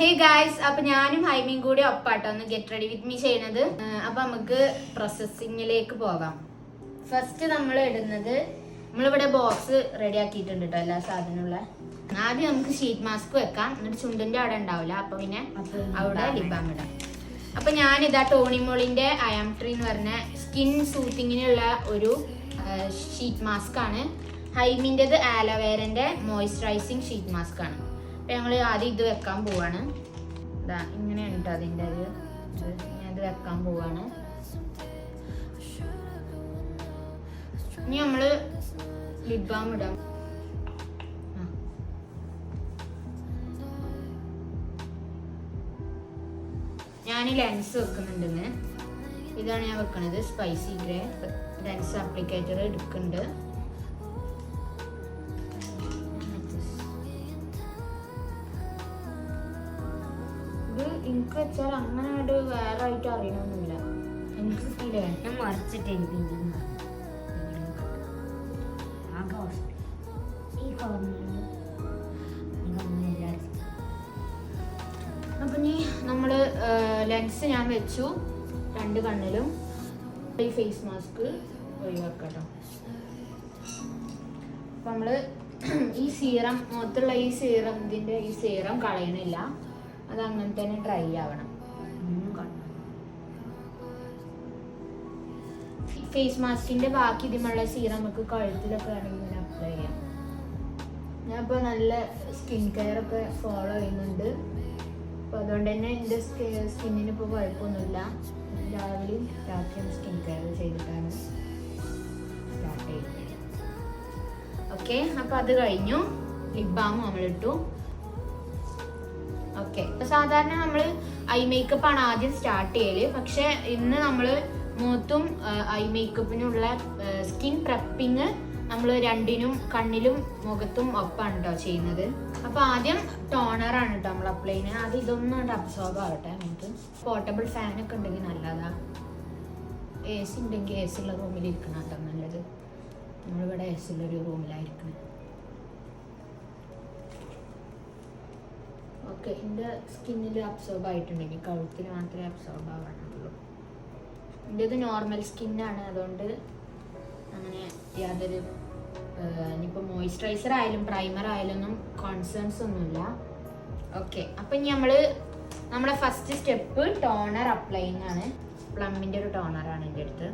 Hey guys അപ്പൊ ഞാനും ഹൈമിയും കൂടി ഒപ്പാട്ടോ ഒന്ന് ഗെറ്റ് റെഡി വിത്ത് മീ ചെയ്യണത്. അപ്പൊ നമുക്ക് പ്രോസസ്സിങ്ങിലേക്ക് പോകാം. ഫസ്റ്റ് നമ്മൾ ഇടുന്നത് നമ്മളിവിടെ ബോക്സ് റെഡി ആക്കിയിട്ടുണ്ട് കേട്ടോ എല്ലാ സാധനമുള്ള ആദ്യം നമുക്ക് ഷീറ്റ് മാസ്ക് വെക്കാം. എന്നിട്ട് ചുണ്ടിന്റെ അവിടെ ഉണ്ടാവില്ല. അപ്പൊ പിന്നെ അവിടെ ലിബാം ഇടാം. അപ്പൊ ഞാൻ ഇതാ ടോണിമോളിന്റെ അയാം ട്രീ എന്ന് പറഞ്ഞ സ്കിൻ സൂത്തിങ്ങിനുള്ള ഒരു ഷീറ്റ് മാസ്ക് ആണ്. ഹൈമിന്റെത് ആലോവേരന്റെ മോയ്സ്ചറൈസിങ് ഷീറ്റ് മാസ്ക് ആണ്. അപ്പൊ ഞങ്ങൾ ആദ്യം ഇത് വെക്കാൻ പോവാണ്. ഇതാ ഇങ്ങനെയുണ്ട് അതിന്റെ ഒരു ഇത് വെക്കാൻ പോവാണ്. ഇനി നമ്മൾ ലിബാം ഇടാം. ഞാൻ ലെൻസ് വെക്കുന്നുണ്ടെന്ന് ഇതാണ് ഞാൻ വെക്കുന്നത് സ്പൈസി ഗ്രേ. ലെൻസ് അപ്ലിക്കേറ്റർ എടുക്കുന്നുണ്ട്. വെച്ചാൽ അങ്ങനെ ഒരു വേറെ ആയിട്ട് അറിയണമെന്നില്ല എനിക്ക് കിട്ടിയില്ലേ? ഞാൻ മറിച്ചിട്ട് എനിക്ക് ഈ അപ്പൊ ഇനി നമ്മൾ ലെൻസ് ഞാൻ വെച്ചു. രണ്ട് കണ്ണിലും. ഈ ഫേസ് മാസ്ക് ഒഴിവാക്കട്ടോ. അപ്പൊ നമ്മൾ ഈ സീറം മുഖത്തുള്ള ഈ സീറം ഇതിന്റെ ഈ സീറം കളയണില്ല. അത് അങ്ങനെ തന്നെ ട്രൈ ആവണം. ഫേസ് മാസ്കിന്റെ ബാക്കി ഇതിമുള്ള സീറം നമുക്ക് കഴുത്തിലൊക്കെ വേണമെങ്കിൽ അപ്ലൈ ചെയ്യാം. ഞാൻ ഇപ്പൊ നല്ല സ്കിൻ കെയർ ഒക്കെ ഫോളോ ചെയ്യുന്നുണ്ട്. അപ്പോൾ അതുകൊണ്ട് തന്നെ എന്റെ സ്കിന്നിന് ഇപ്പോൾ കുഴപ്പമൊന്നുമില്ല. രാവിലെയും രാത്രിയും സ്കിൻ കെയർ ചെയ്തിട്ടാണ് സ്റ്റാർട്ട് ഓക്കെ അപ്പോൾ അത് കഴിഞ്ഞു. ലിപ് ബാം നമ്മളിട്ടു ഓക്കെ. സാധാരണ നമ്മൾ ഐ മേക്കപ്പ് ആണ് ആദ്യം സ്റ്റാർട്ട് ചെയ്യൽ. പക്ഷെ ഇന്ന് നമ്മൾ മുഖത്തും ഐ മേക്കപ്പിനുള്ള സ്കിൻ പ്രപ്പിങ് നമ്മൾ രണ്ടിനും കണ്ണിലും മുഖത്തും ഒപ്പാണ് കേട്ടോ ചെയ്യുന്നത്. അപ്പൊ ആദ്യം ടോണർ ആണ് കേട്ടോ നമ്മൾ അപ്ലൈ ചെയ്യുന്നത്. അത് ഇതൊന്നും അബ്സോർബ് ആവട്ടെ നമുക്ക്. പോർട്ടബിൾ ഫാനൊക്കെ ഉണ്ടെങ്കിൽ നല്ലതാ. എ സി ഉണ്ടെങ്കിൽ എ സി ഉള്ള റൂമിൽ ഇരിക്കണം കേട്ടോ നല്ലത്. നമ്മളിവിടെ എ സി ഉള്ള ഒരു റൂമിലായിരിക്കണം ഓക്കെ എന്റെ സ്കിന്നിൽ അബ്സോർബ് ആയിട്ടുണ്ട്. ആയിട്ടുണ്ടെങ്കിൽ കഴുത്തിൽ മാത്രമേ അബ്സോർബ് ആവാനുള്ളൂ എന്റെത് നോർമൽ സ്കിന്നാണ് അതുകൊണ്ട് അങ്ങനെ യാതൊരു ഇനിയിപ്പോൾ മോയ്സ്ചറൈസർ ആയാലും പ്രൈമർ ആയാലും ഒന്നും കോൺസേൺസ് ഒന്നുമില്ല. ഓക്കെ അപ്പം ഇനി നമ്മൾ നമ്മുടെ ഫസ്റ്റ് സ്റ്റെപ്പ് ടോണർ അപ്ലൈയിങ് ആണ്. പ്ലമ്മിന്റെ ഒരു ടോണറാണ് എന്റെ അടുത്ത്.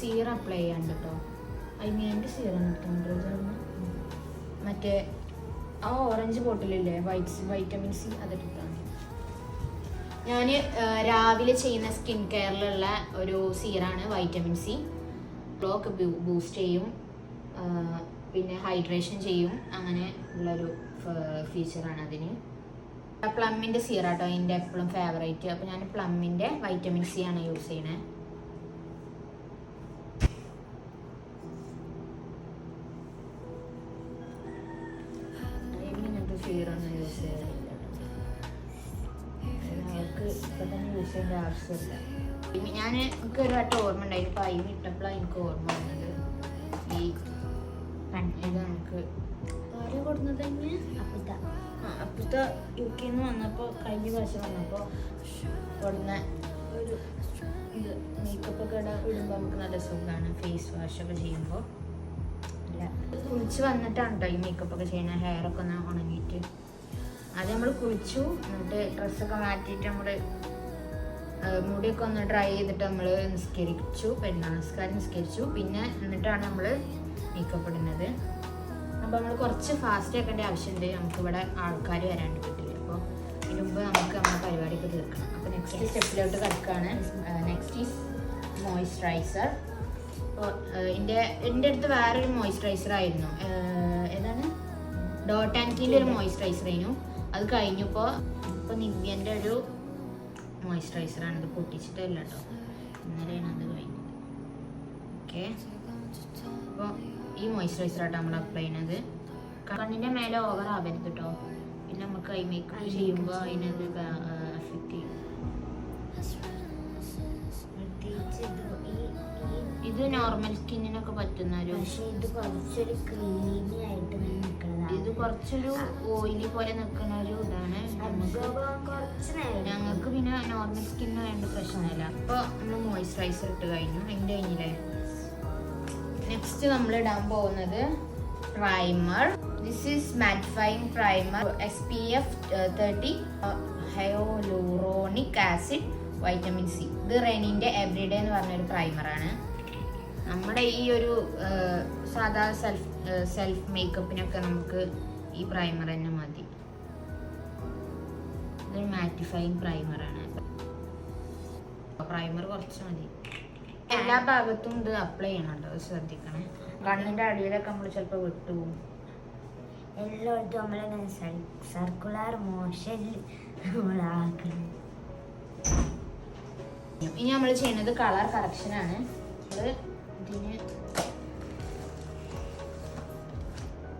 സീറം അപ്ലൈ ചെയ്യാണ്ട് കേട്ടോ ഐ മീൻ എന്റെ സീറം കിട്ടുന്നുണ്ട് മറ്റേ ആ ഓറഞ്ച് ബോട്ടിലില്ലേ വൈറ്റ് വൈറ്റമിൻ സി അതെടുത്താണ് ഞാൻ രാവിലെ ചെയ്യുന്ന സ്കിൻ കെയറിലുള്ള ഒരു സീറാണ് വൈറ്റമിൻ സി ബ്ലോക്ക് ബൂസ്റ്റ് ചെയ്യും. പിന്നെ ഹൈഡ്രേഷൻ ചെയ്യും. അങ്ങനെ ഉള്ളൊരു ഫീച്ചറാണ് അതിന്. പ്ലമ്മിന്റെ സീറാട്ടോ എന്റെ എപ്പോഴും ഫേവറേറ്റ് അപ്പോൾ ഞാൻ പ്ലമ്മിന്റെ വൈറ്റമിൻ സി ആണ് യൂസ് ചെയ്യണേ. അവർക്ക് ഇപ്പം തന്നെ ആവശ്യമില്ല. ഇനി ഞാൻ എനിക്ക് ഒരു വട്ടം ഓർമ്മ ഉണ്ടായി. ഇപ്പം അയിന് ഇട്ടപ്പോഴാണ് എനിക്ക് ഓർമ്മ വന്നത്. ഈ നമുക്ക് ആരെ കൊടുക്കുന്നത് തന്നെ അപ്പത്ത. യു കെയിൽ നിന്ന് വന്നപ്പോൾ കഴിഞ്ഞ പ്രാവശ്യം വന്നപ്പോൾ കൊടുന്ന ഒരു ഇത് മേക്കപ്പ് ഒക്കെ ഇടാൻ ഇടുമ്പോൾ നമുക്ക് നല്ല സുഖമാണ് ഫേസ് വാഷ് ഒക്കെ ചെയ്യുമ്പോൾ അല്ല കുളിച്ച് വന്നിട്ടാണ് കേട്ടോ ഈ മേക്കപ്പ് ഒക്കെ ചെയ്യുന്നത് ഹെയർ ഒക്കെ ഒന്ന് ഉണങ്ങിയിട്ട്. അത് നമ്മൾ കുളിച്ചു എന്നിട്ട് ഡ്രസ്സൊക്കെ മാറ്റിയിട്ട് നമ്മൾ മുടിയൊക്കെ ഒന്ന് ഡ്രൈ ചെയ്തിട്ട് നമ്മൾ നിസ്കരിച്ചു പെരുന്നാൾ നിസ്കാരം നിസ്കരിച്ചു. പിന്നെ എന്നിട്ടാണ് നമ്മൾ മേക്കപ്പ് ഇടുന്നത്. അപ്പോൾ നമ്മൾ കുറച്ച് ഫാസ്റ്റ് ആക്കേണ്ട ആവശ്യമുണ്ട്. നമുക്കിവിടെ ആൾക്കാർ വരാണ്ട് കിട്ടില്ല അപ്പോൾ ഇതിനു മുമ്പ് നമുക്ക് നമ്മുടെ പരിപാടിയൊക്കെ തീർക്കണം. അപ്പോൾ നെക്സ്റ്റ് സ്റ്റെപ്പിലോട്ട് കിടക്കുകയാണ് നെക്സ്റ്റ് ഈസ് മോയ്സ്ചറൈസർ അപ്പോൾ എന്റെ എന്റെ അടുത്ത് വേറൊരു മോയ്സ്ചറൈസർ ആയിരുന്നു. ഏതാണ്? ഡോട്ട് ആൻഡ് ഒരു മോയ്സ്ചറൈസർ ആയിരുന്നു. അത് കഴിഞ്ഞപ്പോൾ ഇപ്പോൾ നിവ്യന്റെ ഒരു മോയ്സ്ചറൈസറാണ് ഇത് പൊട്ടിച്ചിട്ടല്ല കേട്ടോ ഇന്നലെയാണ് അത് കഴിഞ്ഞത്. ഓക്കെ. അപ്പോൾ ഈ മോയ്സ്ചറൈസർ ആട്ടോ നമ്മൾ അപ്ലൈ ചെയ്യുന്നത്. കണ്ണിന്റെ മേലെ ഓവർ ആവരുത് കേട്ടോ പിന്നെ നമുക്ക് ഐ മേക്കപ്പ് ചെയ്യുമ്പോൾ അതിനത് എഫക്റ്റ് ചെയ്യും. ഇത് നോർമൽ സ്കിന്നിനൊക്കെ പറ്റുന്ന ഒരു പക്ഷെ ഇത് കുറച്ചൊരു ക്രീമി ആയിട്ട് ഇത് കുറച്ചൊരു ഓയിലി പോലെ നിൽക്കുന്ന ഒരു ഇതാണ്. ഞങ്ങൾക്ക് പിന്നെ നോർമൽ സ്കിന്ന് വേണ്ട പ്രശ്നമില്ല. അപ്പോൾ നമ്മൾ മോയ്സ്ചറൈസർ ഇട്ട് കഴിഞ്ഞു. അതിന്റെ കഴിഞ്ഞില്ലേ? നെക്സ്റ്റ് നമ്മൾ ഇടാൻ പോകുന്നത് primer this is mattifying primer S P F thirty hyaluronic acid vitamin C ഇത് റെനിന്റെ എവറിഡേ എന്ന് പറഞ്ഞൊരു പ്രൈമറാണ് നമ്മുടെ ഈ ഒരു സാധാ സെൽഫ് സെൽഫ് മേക്കപ്പിനൊക്കെ നമുക്ക് ഈ പ്രൈമർ തന്നെ മതി. ഇതൊരു മാറ്റിഫൈങ് പ്രൈമറാണ് പ്രൈമർ കുറച്ച് മതി. എല്ലാ ഭാഗത്തും ഇത് അപ്ലൈ ചെയ്യണം കേട്ടോ ശ്രദ്ധിക്കണേ. കണ്ണിന്റെ അടിയിലൊക്കെ നമ്മൾ ചിലപ്പോൾ വിട്ടുപോകും എല്ലായിടത്തും നമ്മളിങ്ങനെ സർക്കുലർ മോഷൻ നമ്മളാക്കണം ഇനി നമ്മൾ ചെയ്യുന്നത് കളർ കറക്ഷൻ ആണ്.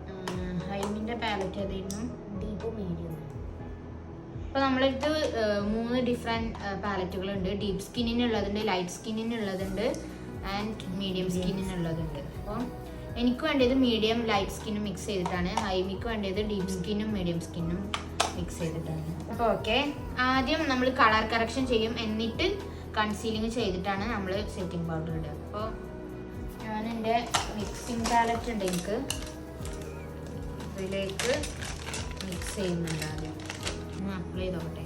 നമ്മൾ ഹൈമിന്റെ പാലറ്റ് ഏതായിരുന്നു? ഡീപ്പ് മീഡിയം അപ്പോൾ നമ്മളടുത്ത് മൂന്ന് ഡിഫറെന്റ് പാലറ്റുകളുണ്ട് ഡീപ്പ് സ്കിന്നിനുള്ളതുണ്ട് ലൈറ്റ് സ്കിന്നിനുള്ളതുണ്ട് ആൻഡ് മീഡിയം സ്കിന്നിനുള്ളതുണ്ട് അപ്പോൾ എനിക്ക് വേണ്ടത് മീഡിയം ലൈറ്റ് സ്കിന്നും മിക്സ് ചെയ്തിട്ടാണ്. ഹൈമിക്ക് വേണ്ടത് ഡീപ്പ് സ്കിന്നും മീഡിയം സ്കിന്നും മിക്സ് ചെയ്തിട്ടാണ്. അപ്പോൾ ഓക്കെ ആദ്യം നമ്മൾ കളർ കറക്ഷൻ ചെയ്യും. എന്നിട്ട് കൺസീലിങ് ചെയ്തിട്ടാണ് നമ്മൾ സെറ്റിംഗ് പൗഡർ ഇടുക. അപ്പോൾ എന്റെ മിക്സിംഗ് പാലറ്റ് ഉണ്ട് എനിക്ക്. ഇതിലേക്ക് മിക്സ് ചെയ്യുന്നുണ്ട് ആദ്യം. ഒന്ന് അപ്ലൈ ചെയ്തോട്ടെ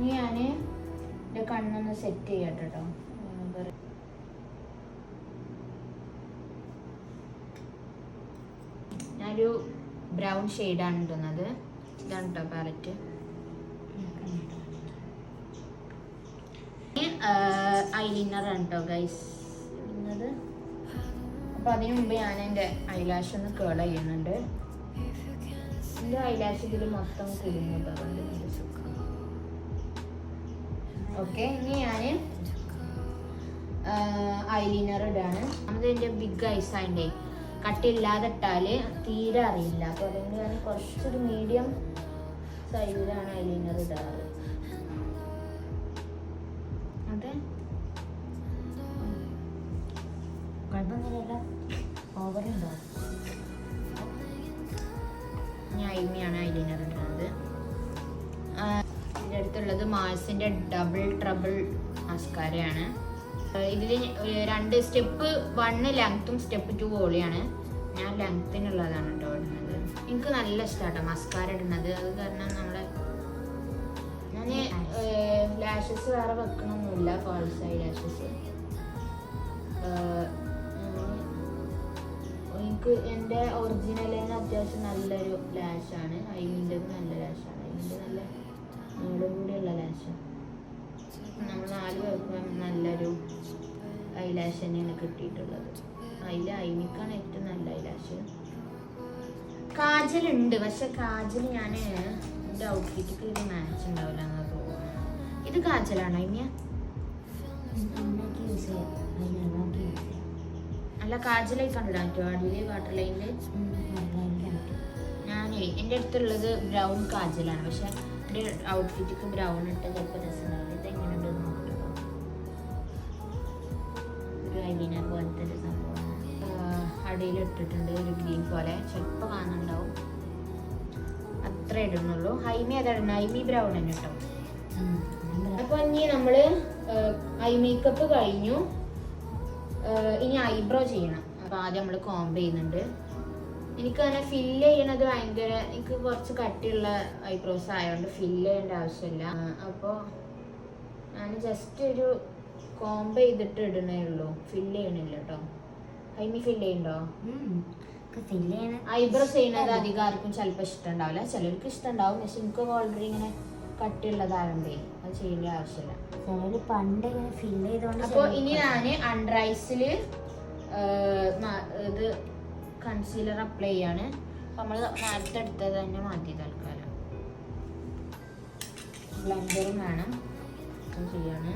ഇനി ഞാൻ എന്റെ കണ്ണൊന്ന് സെറ്റ് ചെയ്യട്ടെ കേട്ടോ ഞാനൊരു ബ്രൗൺ ഷെയ്ഡാണ് ഇടുന്നത്. ഇതാണ് കേട്ടോ പാലറ്റ് ഐലൈനറാണ് കേട്ടോ ഗൈസ് അപ്പൊ അപ്പോൾ അതിനു മുമ്പ് ഞാൻ എന്റെ ഐലാഷ് ഒന്ന് കേൾ ചെയ്യുന്നുണ്ട്. എന്റെ ഐലാഷ് ഇതിൽ മൊത്തം കുടുങ്ങുന്നുണ്ട് ഓക്കെ ഇനി ഞാൻ ഐലൈനർ ഇടാണ്. അത് എന്റെ ബിഗ് ഐസ് ആയതിന്റെ കട്ടില്ലാതെ ഇട്ടാൽ തീരെ അറിയില്ല. അപ്പോൾ അതുകൊണ്ട് ഞാൻ കുറച്ചൊരു മീഡിയം സൈസിലാണ് ഐലൈനർ ഇടാറ്. ഇതിന്റെ അടുത്തുള്ളത് ഡബിൾ ട്രബിൾ മസ്കാരയാണ് ഇതിൽ രണ്ട് സ്റ്റെപ്പ് വണ്ണ് ലെങ്ത്തും സ്റ്റെപ്പ് ടു വോളിയാണ് ഞാൻ ലെങ്ത്തിനുള്ളതാണ് കേട്ടോ ഇടുന്നത്. എനിക്ക് നല്ല ഇഷ്ടമാണ് മസ്കാര ഇടുന്നത്. അത് കാരണം നമ്മളെ ഞാൻ ലാഷസ് വേറെ വെക്കണമൊന്നുമില്ല ഫോൾസ് ആയി ലാഷസ് എനിക്ക് എന്റെ ഒറിജിനലിന് അത്യാവശ്യം നല്ലൊരു ലാഷാണ് അതിന്റെ നല്ല ലാഷാണ് അതിന്റെ നല്ല നീളം കൂടിയുള്ള ലാഷാണ് നമ്മൾ നാല് പേർക്കും നല്ലൊരു ഐലാഷ് തന്നെയാണ് കിട്ടിയിട്ടുള്ളത്. അതിൽ അയിനിക്കാണ് ഏറ്റവും നല്ല ഐലാഷ് കാജലുണ്ട്. പക്ഷെ കാജൽ ഞാൻ എന്റെ ഔട്ട്ഫിറ്റിക്ക് ഇത് മാച്ച് ഉണ്ടാവില്ല എന്ന് തോന്നുന്നു ഇത് കാജലാണോ ഇനി അല്ല കാജലായി കണ്ടിടാൻ പറ്റുമോ അടിയിൽ വാട്ടർ ലൈനിൽ ഞാനേ എന്റെ അടുത്തുള്ളത് ബ്രൗൺ കാജലാണ്. പക്ഷെ എന്റെ ഔട്ട്ഫിറ്റിക്ക് ബ്രൗൺ ഇട്ട ചിലപ്പോൾ രസമുണ്ടാവില്ല ഇത് എങ്ങനെയുണ്ട് ഒരു ഐലൈനർ പോലത്തെ ഒരു സംഭവമാണ്. അടിയിൽ ഇട്ടിട്ടുണ്ട് ഒരു ഗ്രീൻ പോലെ. ചിലപ്പോൾ കാണുന്നുണ്ടാവും അത്ര ഇടുന്നുള്ളൂ. ഹൈമി അതാണ് ഹൈമി ബ്രൗൺ തന്നെ കേട്ടോ അപ്പൊ ഇനി നമ്മൾ ഐ മേക്കപ്പ് കഴിഞ്ഞു. ഇനി ഐബ്രോ ചെയ്യണം. അപ്പൊ ആദ്യം നമ്മൾ കോംബ് ചെയ്യുന്നുണ്ട്. എനിക്ക് അങ്ങനെ ഫില്ല് ചെയ്യണത് ഭയങ്കര എനിക്ക് കുറച്ച് കട്ടിയുള്ള ഐബ്രോസ് ആയതുകൊണ്ട് ഫില്ല് ചെയ്യേണ്ട ആവശ്യമില്ല. അപ്പോൾ ഞാൻ ജസ്റ്റ് ഒരു കോംബ് ചെയ്തിട്ട് ഇടണേ ഉള്ളൂ. ഫില്ല് ചെയ്യണില്ല കേട്ടോ അതിന് ഫില്ല് ചെയ്യണ്ടോ? ഐബ്രോസ് ചെയ്യണത് ഐബ്രോ ചെയ്യുന്നത് അധികം ആർക്കും ചിലപ്പോൾ ഇഷ്ടമുണ്ടാവില്ല ചിലർക്ക് ഇഷ്ടമുണ്ടാവും പക്ഷെ എനിക്ക് ഓൾറെഡി ഇങ്ങനെ കട്ടിയുള്ളതാകണ്ടേ അത് ചെയ്യേണ്ട ആവശ്യമില്ല. ചിലര് പണ്ട് ഇങ്ങനെ ഫില്ല് ചെയ്തോണ്ട് അപ്പോൾ ഇനി ഞാൻ അൺറൈസിൽ ഇത് കൺസീലർ അപ്ലൈ ചെയ്യാണ്. നമ്മൾ നേരത്തെ എടുത്തത് തന്നെ മാറ്റി തൽക്കാലം. ബ്ലൻഡറും വേണം. ചെയ്യാണ്.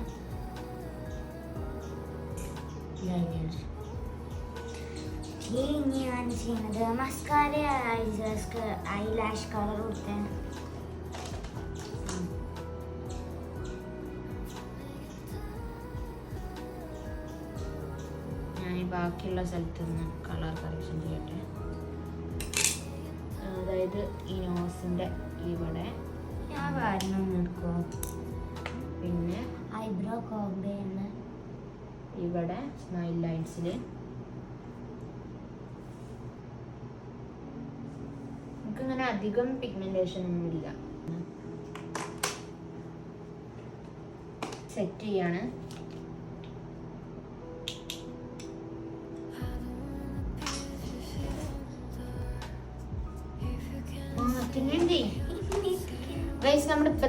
ലൈനർ ഇനി ഞാൻ ചെയ്യുന്നത് മസ്കാര ഐ ലാഷ് കളർ കൊടുത്തേ ബാക്കിയുള്ള സ്ഥലത്ത് നിന്ന് കളർ കറക്ഷൻ ചെയ്യട്ടെ. അതായത് ഈ നോസിന്റെ ഇവിടെ. ഞാൻ വരണം എടുക്കോ പിന്നെ ഐബ്രോ കോംബേ എന്ന്. ഇവിടെ സ്മൈൽ ലൈൻസിൽ എനിക്കിങ്ങനെ അധികം പിഗ്മെന്റേഷൻ ഒന്നുമില്ല സെറ്റ് ചെയ്യാണ്.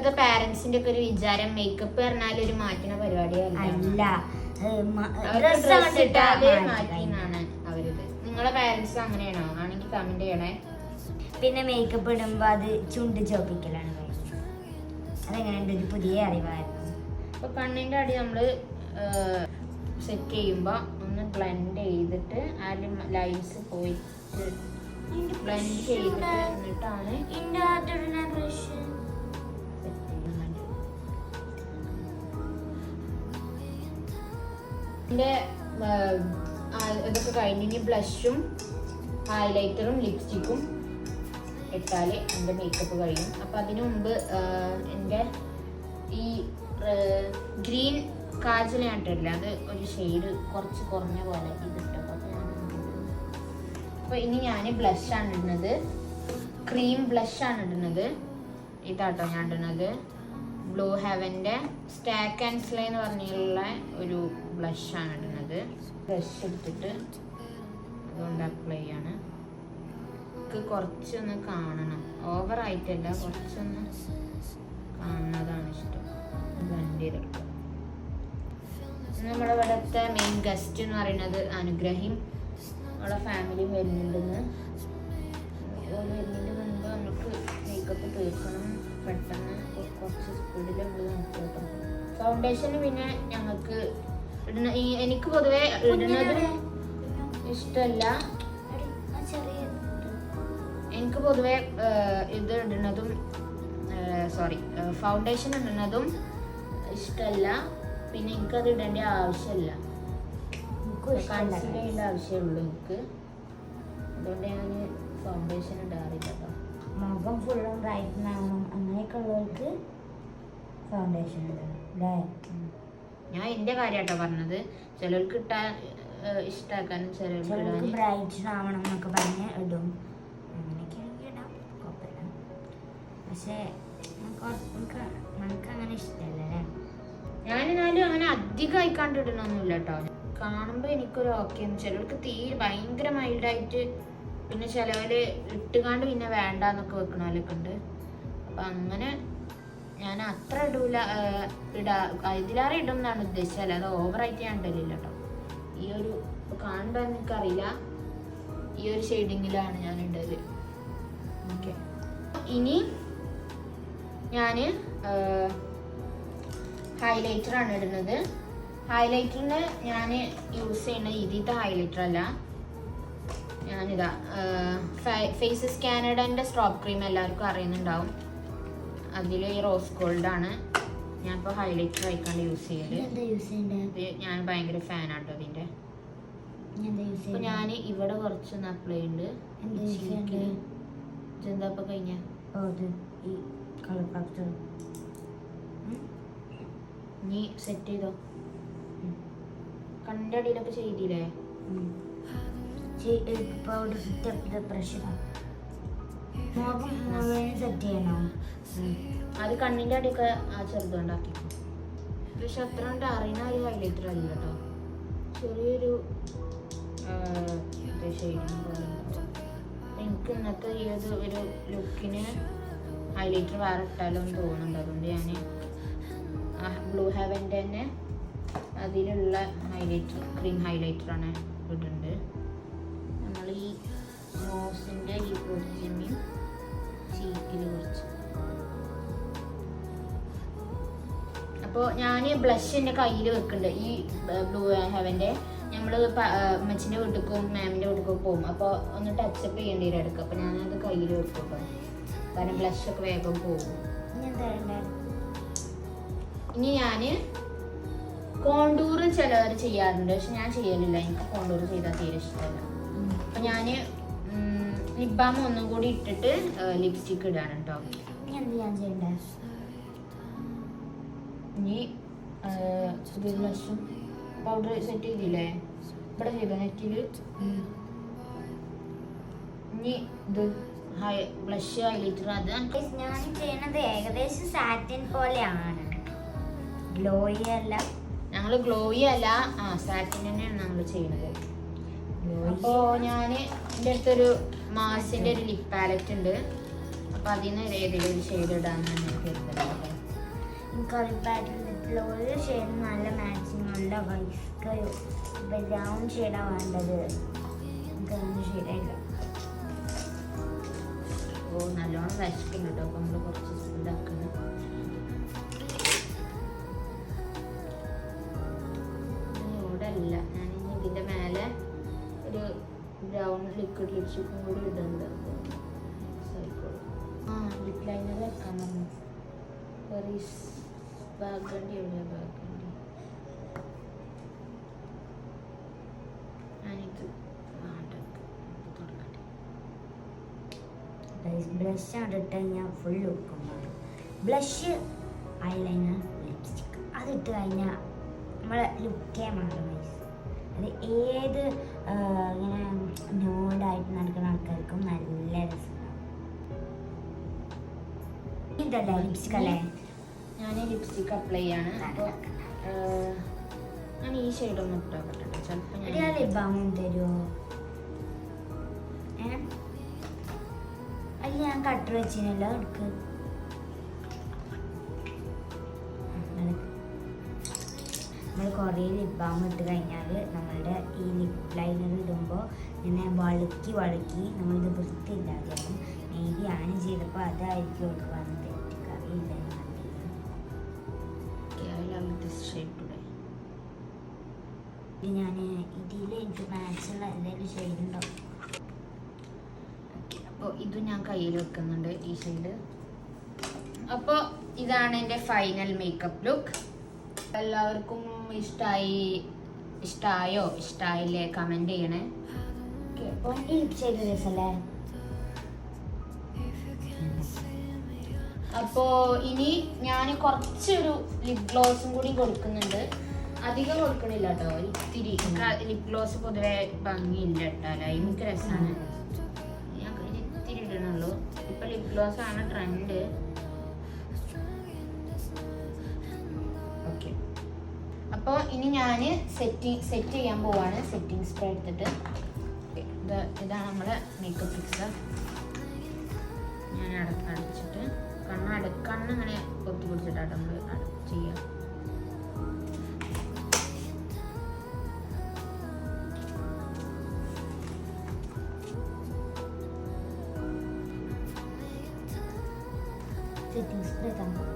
ഇപ്പോഴത്തെ പാരന്റ്സിന്റെ ഒക്കെ ഒരു വിചാരം മേക്കപ്പ് പറഞ്ഞാൽ ഒരു മാറ്റുന്ന പരിപാടിയല്ല അല്ല അവർക്ക് ഡ്രസ് ഡ്രസ് ഇട്ടാൽ മാറ്റിന്നാണ് അവരിത്. നിങ്ങളെ പാരന്റ്സ് അങ്ങനെയാണോ? ആണെങ്കിൽ കമന്റ് ചെയ്യണേ. പിന്നെ മേക്കപ്പ് ഇടുമ്പോ അത് ചുണ്ട് ചോപ്പിക്കലാണ്. അതെങ്ങനെയുണ്ട്? ഒരു പുതിയ അറിവായിരുന്നു. അപ്പൊ കണ്ണിന്റെ അടി നമ്മൾ സെറ്റ് ചെയ്യുമ്പോ ഒന്ന് ബ്ലെൻഡ് ചെയ്തിട്ട് ആ ലൈൻസ് പോയിട്ട് ബ്ലെൻഡ് ചെയ്തിട്ട് എന്നിട്ടാണ് എന്റെ ഇതൊക്കെ കഴിഞ്ഞ് ഇനി ബ്ലഷും ഹൈലൈറ്ററും ലിപ്സ്റ്റിക്കും ഇട്ടാൽ എന്റെ മേക്കപ്പ് കഴിയും. അപ്പോൾ അതിനു മുമ്പ് എന്റെ ഈ ഗ്രീൻ കാജൽ ഞാൻ അത് ഒരു ഷെയ്ഡ് കുറച്ച് കുറഞ്ഞ പോലെ ഇതിട്ടപ്പോൾ അപ്പോൾ ഇനി ഞാൻ ബ്ലഷാണ് ഇടുന്നത്. ക്രീം ബ്ലഷാണ് ഇടുന്നത്. ഇതാട്ടോ ഞാൻ ഇടുന്നത്. ബ്ലൂ ഹെവന്റെ സ്റ്റാക്ക് ആൻഡ് സ്ലേ എന്ന് പറഞ്ഞുള്ള ഒരു ബ്ലഷാണ് ഇടുന്നത്. ബ്ലഷ് എടുത്തിട്ട് അതുകൊണ്ട് അപ്ലൈ ചെയ്യാണ്. കുറച്ചൊന്ന് കാണണം. ഓവർ ആയിട്ടല്ല കുറച്ചൊന്ന് കാണുന്നതാണ് ഇഷ്ടം. ബ്ലെൻഡ് നമ്മുടെ ഇവിടുത്തെ മെയിൻ ഗസ്റ്റ് എന്ന് പറയുന്നത് അനുഗ്രഹിം. അവളെ ഫാമിലി വരുന്നുണ്ടെന്ന്. വരുന്നതിന് മുമ്പ് നമുക്ക് മേക്കപ്പ് തീർക്കണം പെട്ടെന്ന് കുറച്ച് സ്പീഡിൽ നമ്മൾ കേട്ടോ ഫൗണ്ടേഷന് പിന്നെ ഞങ്ങൾക്ക് എനിക്ക് പൊതുവെ ഇടുന്നത് ഇഷ്ടമല്ല എനിക്ക് പൊതുവെ ഇത് ഇടുന്നതും സോറി ഫൗണ്ടേഷൻ ഇടുന്നതും ഇഷ്ടമല്ല പിന്നെ എനിക്കത് ഇടേണ്ട ആവശ്യമില്ല കൺസീൽ ചെയ്യേണ്ട ആവശ്യമുള്ളൂ എനിക്ക്. അതുകൊണ്ട് ഞാൻ ഫൗണ്ടേഷൻ ഇടാറില്ല മുഖം ഫുള്ളും ബ്രൈറ്റൻ ആവണം അങ്ങനെയൊക്കെ ഉള്ളവർക്ക് ഫൗണ്ടേഷൻ അല്ലേ ഞാൻ എന്റെ കാര്യാട്ടോ പറഞ്ഞത്. ചിലർക്ക് ഇട്ടാൻ ഇഷ്ടാക്കാനും ചിലർക്ക് ബ്രൈറ്റ് ആവണം എന്നൊക്കെ പറഞ്ഞ് ഇടും. അങ്ങനെയൊക്കെ ആണെങ്കിൽ ഇടാം. കുഴപ്പമില്ല. പക്ഷേ നമുക്ക് നമുക്ക് അങ്ങനെ ഇഷ്ടമല്ല അല്ലേ ഞാനെന്നാലും അങ്ങനെ അധികം ആയിക്കാണ്ട് ഇടണമൊന്നുമില്ല കേട്ടോ കാണുമ്പോൾ എനിക്കൊരു ഓക്കെ ചിലർക്ക് തീരെ ഭയങ്കര മൈൽഡായിട്ട് പിന്നെ ചിലവര് ഇട്ടുകാണ്ട് പിന്നെ വേണ്ടാന്നൊക്കെ വെക്കണവരൊക്കെ ഉണ്ട് അപ്പം അങ്ങനെ ഞാൻ അത്ര ഇടൂല ഇടാ ഇതിലേറെ ഇടും എന്നാണ് ഉദ്ദേശിച്ചത്. അല്ലാതെ ഓവറായിട്ട് ഞാൻ ഇടലില്ല കേട്ടോ ഈ ഒരു കാണുമ്പോൾ എനിക്കറിയില്ല. ഈ ഒരു ഷെയ്ഡിങ്ങിലാണ് ഞാൻ ഇടൽ. ഓക്കെ. ഇനി ഞാൻ ഹൈലൈറ്റർ ആണ് ഇടുന്നത്. ഹൈലൈറ്ററിന് ഞാൻ യൂസ് ചെയ്യുന്ന ഇതിത്തെ ഹൈലൈറ്റർ അല്ല. ഞാനിതാ ഫേസ് സ്കാനഡന്റെ സ്ട്രോപ്പ് ക്രീം എല്ലാവർക്കും അറിയുന്നുണ്ടാവും. അതിൽ ഈ റോസ് ഗോൾഡ് ആണ്. ഞാനിപ്പോൾ ഹൈലൈറ്റർ ആയിക്കാണ്ട് യൂസ് ചെയ്യൽ. ഇത് ഞാൻ ഭയങ്കര ഫാനാട്ടോ യൂസ് അപ്പോൾ ഞാൻ ഇവിടെ കുറച്ചൊന്ന് അപ്ലൈ ഉണ്ട് ഇതെന്താ ഇപ്പോൾ കഴിഞ്ഞ? നീ സെറ്റ് ചെയ്തോ? കണ്ടടിയിലൊക്കെ ചെയ്തില്ലേ? പൗഡർ മുഴുവൻ സെറ്റ് ചെയ്യണോ അത് കണ്ണിന്റെ അടിയൊക്കെ ആ ചെറുതുണ്ടാക്കി പക്ഷെ അത്ര കൊണ്ട് അറിയുന്ന ഒരു ഹൈലൈറ്റർ അല്ല കേട്ടോ. ചെറിയൊരു എനിക്ക് ഇന്നത്തെ ഈ ഒരു ഒരു ലുക്കിന് ഹൈലൈറ്റർ വേറെ ഇട്ടാലോ തോന്നുന്നുണ്ട്. അതുകൊണ്ട് ഞാൻ ബ്ലൂ ഹെവന്റെ തന്നെ അതിലുള്ള ഹൈലൈറ്റർ ക്രീം ഹൈലൈറ്റർ ആണ് നമ്മൾ ഈ നോസിന്റെ ഈ പൊടിച്ചമ്മയും ചീക്കിൽ കുറച്ച് അപ്പോൾ ഞാൻ ബ്ലഷ് എന്റെ കയ്യിൽ വെക്കുന്നുണ്ട് ഈ ബ്ലൂ ഹെവന്റെ നമ്മൾ അമ്മച്ചിന്റെ വീട്ടിലേക്കും മാമിന്റെ വീട്ടിലേക്കും പോകും അപ്പോൾ ഒന്ന് ടച്ചപ്പ് ചെയ്യേണ്ടി വരും ഇടയ്ക്ക്. അപ്പോൾ ഞാനത് കയ്യിൽ വെക്കും കാരണം ബ്ലഷൊക്കെ വേഗം പോകും. ഇനി ഞാൻ കോണ്ടൂർ ചിലവർ ചെയ്യാറുണ്ട്. പക്ഷെ ഞാൻ ചെയ്യലില്ല. എനിക്ക് കോണ്ടൂർ ചെയ്താൽ തീരെ ഇഷ്ടമല്ല. അപ്പം ഞാൻ ലിപ് ബാം ഒന്നും കൂടി ഇട്ടിട്ട് ലിപ്സ്റ്റിക് ഇടാണ് കേട്ടോ എന്ത് ഞാൻ ചെയ്യണ്ടേ? ഇനി പുതിയ ബ്ലഷും പൗഡർ സെറ്റ് ചെയ്തില്ലേ? ഇവിടെ ചെയ്തോ നെറ്റിൽ ഇനി ഇത് ഹൈ ബ്ലഷ് ഹൈലൈറ്റർ അത് ഞാൻ ചെയ്യണത് ഏകദേശം സാറ്റിൻ പോലെയാണ്. ഗ്ലോയി അല്ല. ഞങ്ങൾ ഗ്ലോയി അല്ല. ആ സാറ്റിൻ തന്നെയാണ് ഞങ്ങൾ ചെയ്യുന്നത് അപ്പോൾ ഞാൻ എന്റെ അടുത്തൊരു മാസിന്റെ ഒരു ലിപ് പാലറ്റ് ഉണ്ട്. അപ്പൊ അതിന് ഏതെങ്കിലും ഒരു ഷെയ്ഡ് അറിയിപ്പായിട്ടുള്ള ഒരു ഷെയ്ഡ് നല്ല മാച്ചിങ് നല്ല വൈസ്ക്ക് ബ്രൗൺ ഷെയ്ഡാണ് വേണ്ടത്. ഷെയ്ഡായില്ല ഓ നല്ലോണം വിശക്കുന്നുണ്ട്. അപ്പൊ നമ്മൾ കുറച്ച് ലിപ്സ്റ്റിക്കും കൂടി അപ്പോൾ ആ ലിപ് ലൈനർ വെക്കാൻ പറഞ്ഞു. പരീസ് ബാഗണ്ടി എവിടെയാ ബാഗണ്ടി ഞാനിത് ബ്ലഷ് ആണ് ഇട്ട് കഴിഞ്ഞാൽ ഫുൾ ലുക്കും ബ്ലഷ് ഐലൈനർ ലിപ്സ്റ്റിക് അതിട്ട് കഴിഞ്ഞാൽ നമ്മളെ ലുക്കേ മാറും. അത് ഏത് ഇങ്ങനെ ന്യൂഡായിട്ട് നടക്കുന്ന ആൾക്കാർക്കും നല്ല രസമാണ് ഇതല്ലേ ലിപ്സ്റ്റിക് അല്ലേ? ഞാൻ ലിപ്സ്റ്റിക് അപ്ലൈ ചെയ്യാണ്. അപ്പോൾ ഞാൻ ഈ ഷെയ്ഡ് ഒന്ന് ഇട്ടോ കേട്ടോ ചിലപ്പോൾ എടി, ആ ഞാൻ lip balm തരുമോ അല്ല ഞാൻ കട്ടർ വെച്ചിനല്ലോ എടുക്ക്. നമ്മൾ കുറേ ലിപ് ബാം ഇട്ട് കഴിഞ്ഞാൽ നമ്മളുടെ ഈ ലിപ് ലൈനർ ഇടുമ്പോൾ ഇങ്ങനെ വളുക്കി വളുക്കി നമ്മളിത് വൃത്തിയില്ലാതെയാണ് മേ ബി ആണ് ചെയ്തപ്പോൾ അതായിരിക്കും അവർക്ക് വന്നത്. ടുഡേ ഞാൻ ഇതിൽ എനിക്ക് മാച്ചുള്ള എന്തെങ്കിലും ഷെയ്ഡ് ഉണ്ടോ? അപ്പോൾ ഇത് ഞാൻ കയ്യിൽ വെക്കുന്നുണ്ട് ഈ ഷെയ്ഡ് അപ്പോൾ ഇതാണ് എന്റെ ഫൈനൽ മേക്കപ്പ് ലുക്ക് എല്ലാവർക്കും ഇഷ്ടമായി ഇഷ്ടായോ? ഇഷ്ടമായില്ലേ കമന്റ് ചെയ്യണേ. അപ്പോ ഈ അപ്പോൾ ഇനി ഞാൻ കുറച്ചൊരു ലിപ് ഗ്ലോസും കൂടി കൊടുക്കുന്നുണ്ട്. അധികം കൊടുക്കണില്ല കേട്ടോ ഇത്തിരി ലിപ് ഗ്ലോസ് പൊതുവെ ഭംഗിയില്ല കേട്ടോ എനിക്ക് രസമാണ് ഞാൻ ഇത്തിരി ഇടണുള്ളൂ. ഇപ്പൊ ലിപ് ഗ്ലോസ് ആണ് ട്രെൻഡ് അപ്പോൾ ഇനി ഞാൻ സെറ്റ് സെറ്റ് ചെയ്യാൻ പോവാണ്. സെറ്റിംഗ് സ്പ്രേ എടുത്തിട്ട്. ഇത് ഇതാണ് നമ്മുടെ മേക്കപ്പ് ഫിക്സർ ഞാൻ അട അടിച്ചിട്ട് കണ്ണ് അട കണ്ണിങ്ങനെ പൊത്തി പിടിച്ചിട്ടാണ് നമ്മൾ ചെയ്യാം. സെറ്റിംഗ് സ്പ്രേ തന്നെ.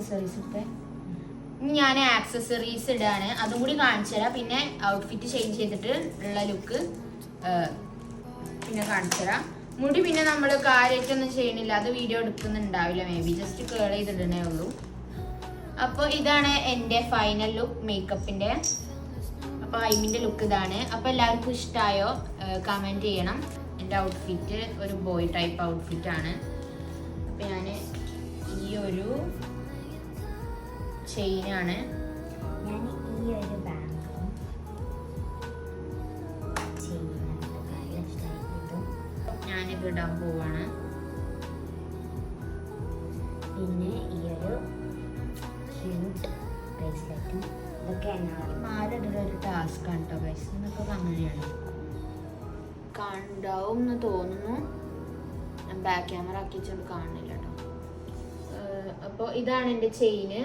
ആക്സസറീസ് ഇനി ഞാൻ ആക്സസറീസ് ഇടാണ് അതും കൂടി കാണിച്ചു തരാം. പിന്നെ ഔട്ട്ഫിറ്റ് ചേഞ്ച് ചെയ്തിട്ട് ഉള്ള ലുക്ക് പിന്നെ കാണിച്ചു തരാം. മുടി പിന്നെ നമ്മൾ കാര്യമായിട്ടൊന്നും ചെയ്യണില്ല. അത് വീഡിയോ എടുക്കുന്നുണ്ടാവില്ല. മേ ബി ജസ്റ്റ് കേൾ ചെയ്തിടണേ ഉള്ളൂ. അപ്പോൾ ഇതാണ് എന്റെ ഫൈനൽ ലുക്ക് മേക്കപ്പിന്റെ അപ്പോൾ ഐമിന്റെ ലുക്ക് ഇതാണ്. അപ്പോൾ എല്ലാവർക്കും ഇഷ്ടമായോ കമന്റ് ചെയ്യണം. എന്റെ ഔട്ട്ഫിറ്റ് ഒരു ബോയ് ടൈപ്പ് ഔട്ട്ഫിറ്റാണ് അപ്പോൾ ഞാൻ ഈ ഒരു ചെയിനാണ് ഞാൻ ഈ ഒരു ബാഗും ഞാനിത് ഇടാൻ പോവാണ്. പിന്നെ ഈ ഒരു ക്യൂട്ട് ബ്രേസ്ലെറ്റും ഇതൊക്കെ എന്നാണ്? മാലിടുന്ന ഒരു ടാസ്ക് ആണ് കേട്ടോ ഗൈസ് എന്നൊക്കെ അങ്ങനെയാണ്. കണ്ടാവും എന്ന് തോന്നുന്നു. ബാക്ക് ക്യാമറ ആക്കി വെച്ചോണ്ട് കാണുന്നില്ല കേട്ടോ അപ്പോൾ ഇതാണ് എന്റെ ചെയിന്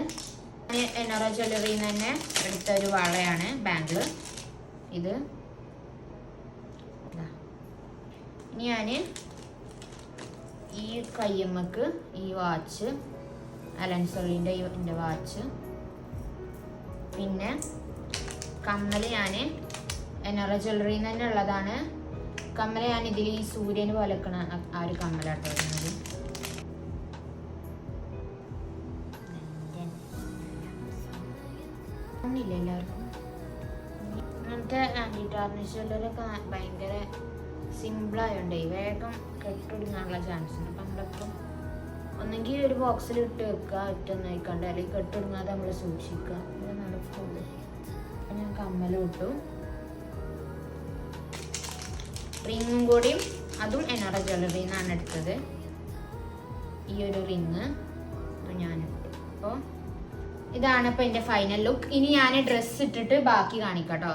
എനറ ജ്വല്ലറിയിൽ നിന്ന് തന്നെ എടുത്ത ഒരു വളയാണ് ബാങ്കിൾ ഇത്. ഇനി ഞാൻ ഈ കയ്യമ്മക്ക് ഈ വാച്ച് അലൻസോളിന്റെ എന്റെ വാച്ച് പിന്നെ കമ്മൽ ഞാൻ എനറ ജ്വല്ലറിയിൽ നിന്ന് തന്നെ ഉള്ളതാണ്. കമ്മൽ ഞാൻ ഇതിൽ ഈ സൂര്യന് പോലെക്കണ ആ- ഒരു കമ്മലാട്ടോ ഒന്നില്ല എല്ലാവർക്കും. അങ്ങനത്തെ ആന്റി ടാർണിഷ് ജ്വല്ലറൊക്കെ ഭയങ്കര സിമ്പിളായോണ്ടേ വേഗം കെട്ടൊടുങ്ങാനുള്ള ചാൻസ് ഉണ്ട്. അപ്പം നമ്മളിപ്പം ഒന്നെങ്കിൽ ഒരു ബോക്സിൽ ഇട്ട് വെക്കുക ഒറ്റൊന്നും അയക്കാണ്ട് അല്ലെങ്കിൽ കെട്ടൊടുങ്ങാതെ നമ്മൾ സൂക്ഷിക്കുക. ഇത് നടക്കുള്ളൂ. ഞാൻ കമ്മലും ഇട്ടു റിങ്ങും കൂടിയും അതും എനറ ജ്വല്ലറിയിൽ നിന്നാണ് എടുത്തത്. ഈ ഒരു റിങ് ഞാൻ ഇട്ടു അപ്പോൾ ഇതാണ് ഇപ്പം എന്റെ ഫൈനൽ ലുക്ക് ഇനി ഞാൻ ഡ്രസ്സ് ഇട്ടിട്ട് ബാക്കി കാണിക്കാം കേട്ടോ